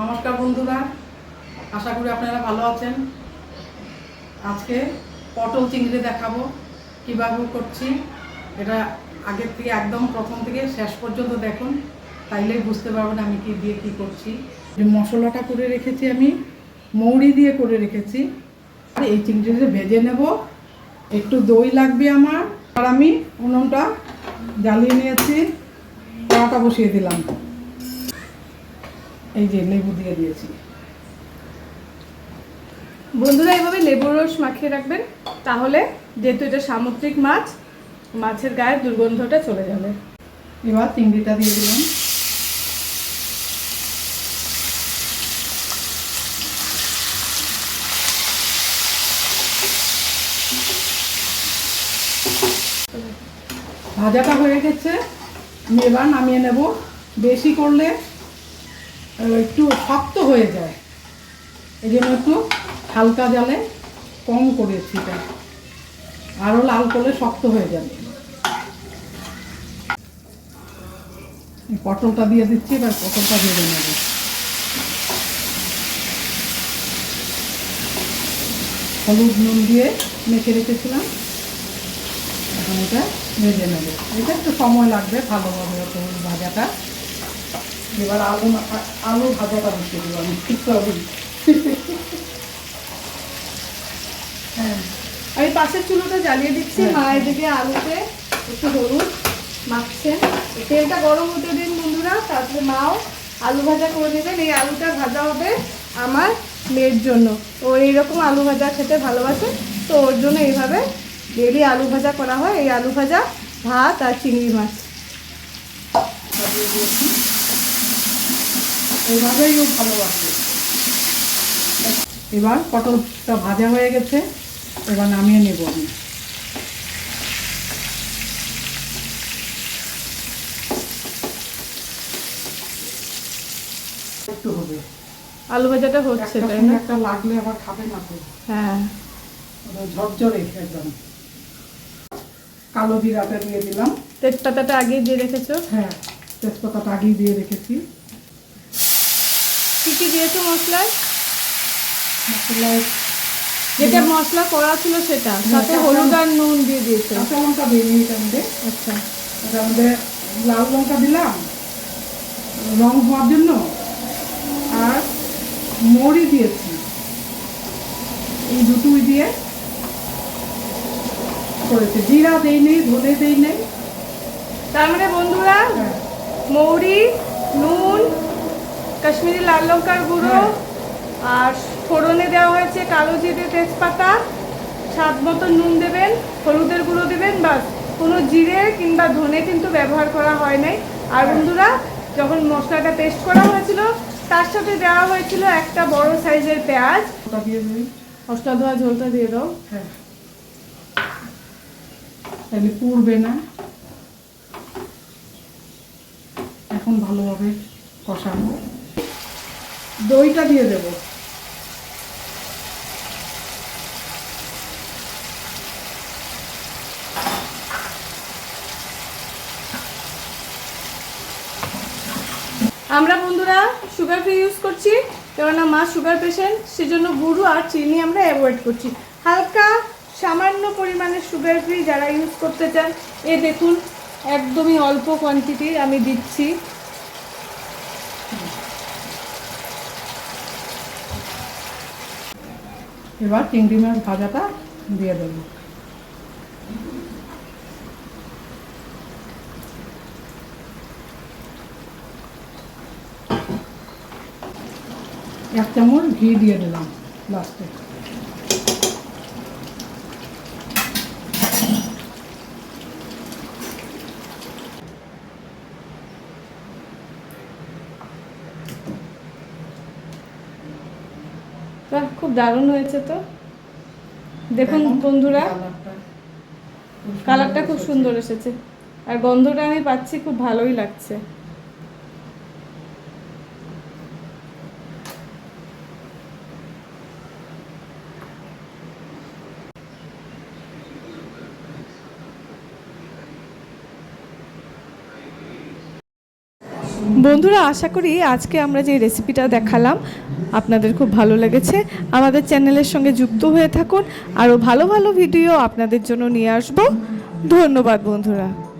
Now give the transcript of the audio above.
নমস্কার বন্ধুরা, আশা করি আপনারা ভালো আছেন। আজকে পটল চিংড়ি দেখাবো, কীভাবে করছি, এটা আগের থেকে একদম প্রথম থেকে শেষ পর্যন্ত দেখুন, তাইলেই বুঝতে পারবেন আমি কি দিয়ে কি করছি। যে মশলাটা করে রেখেছি আমি, মৌরি দিয়ে করে রেখেছি। আর এই চিংড়িটা ভেজে নেব। একটু দই লাগবে আমার। আর আমি উনুনটা জ্বালিয়ে নিয়েছি, কড়াটা বসিয়ে দিলাম। এই যে লেবু দিয়ে দিয়েছি। বন্ধুরা এইভাবে লেবুর রস মাখিয়ে রাখবেন, তাহলে যেহেতু এটা সামুদ্রিক মাছ, মাছের গায়ের দুর্গন্ধটা চলে যাবে। এবার চিংড়িটা দিয়ে দিলাম। ভাজাটা হয়ে গেছে। এবার নামিয়ে নেব। বেশি করলে একটু শক্ত হয়ে যায়। এই জন্য একটু হালকা জালে কম করেছি এটা। আরও লাল করলে শক্ত হয়ে যাবে। পটলটা দিয়ে দিচ্ছি, এবার পটলটা ভেজে নেব। হলুদ নুন দিয়ে মেখে রেখেছিলাম। এখন এটা ভেজে নেব। এটা একটু সময় লাগবে ভালোভাবে ভাজাটা। এবার আলু আলু ভাজাটা বসিয়ে দেবো আমি ঠিক হ্যাঁ। আমি পাশের চুলোটা জ্বালিয়ে দিচ্ছি হ্যাঁ। মা এদিকে আলুতে একটু হলুদ মাখছেন। তেলটা গরম হতে দিন বন্ধুরা তারপরে মাও আলু ভাজা করে দেবেন এই আলুটা ভাজা হবে আমার মেয়ের জন্য। ও এইরকম আলু ভাজা খেতে ভালোবাসে তো ওর জন্য এইভাবে ডেলি আলু ভাজা করা হয়। এই আলু ভাজা ভাত আর চিংড়ি মাছ। ও ভালোবাসে। এবার পটলটা ভাজা হয়ে গেছে এবার নামিয়ে নেব আমি। একটু হবে। আলু ভাজাটা হচ্ছে একটা তাই না? একটা লাগলে আবার খাবে না তো। হ্যাঁ। ঝরঝরে একদম। কালো জিরাটা দিয়ে দিলাম। তেজপাতাটা আগে দিয়ে রেখেছো? হ্যাঁ তেজপাতাটা আগেই দিয়ে রেখেছি। কি কি দিয়েছ মশলায়? মশলায় যেটা মশলা করা ছিল সেটা হ্যাঁ, সাথে হলুদ আর নুন দিয়ে দিয়েছ। কাঁচা লঙ্কা দিয়ে এটার মধ্যে আচ্ছা। মধ্যে লাল লঙ্কা দিলাম। রং হওয়ার জন্য। আর মরি দিয়েছি। এই দুটোই দিয়ে করেছে। জিরা দেই নেই ধনে দেই নেই। তার মানে বন্ধুরা হ্যাঁ। মৌরি নুন কাশ্মীরি লাল লঙ্কার গুঁড়ো হ্যাঁ। আর ফোড়নে দেওয়া হয়েছে কালো জিরে তেজপাতা। স্বাদ মতো নুন দেবেন হলুদের গুঁড়ো দেবেন বাস। কোনো জিরে কিংবা ধনে কিন্তু ব্যবহার করা হয় নাই। আর হ্যাঁ। বন্ধুরা যখন মশলাটা পেস্ট করা হয়েছিল তার সাথে দেওয়া হয়েছিল একটা বড় সাইজের পেঁয়াজ। মশলা ধোয়া ঝোলটা দিয়ে দাও। হ্যাঁ। তাহলে পুড়বে না। এখন ভালোভাবে কষানো। দইটা দিয়ে দেব। আমরা বন্ধুরা সুগার ফ্রি ইউজ করছি, কেননা মা সুগার পেশেন্ট সেজন্য গুঁড়ো আর চিনি আমরা অ্যাভয়েড করছি। হালকা সামান্য পরিমাণে সুগার ফ্রি যারা ইউজ করতে চান, এ দেখুন, একদমই অল্প কোয়ান্টিটি আমি দিচ্ছি। এবার চিংড়ি মাছ ভাজাটা দিয়ে দেবো। এক চামচ ঘি দিয়ে দিলাম লাস্টে। বাহ খুব দারুণ হয়েছে তো। দেখুন বন্ধুরা কালারটা খুব। সুন্দর এসেছে। আর গন্ধটা আমি পাচ্ছি খুব ভালোই লাগছে। বন্ধুরা আশা করি আজকে আমরা যে রেসিপিটা দেখালাম আপনাদের খুব ভালো লেগেছে। আমাদের চ্যানেলের সঙ্গে যুক্ত হয়ে থাকুন। আরও ভালো ভালো ভিডিও আপনাদের জন্য নিয়ে আসব। ধন্যবাদ বন্ধুরা।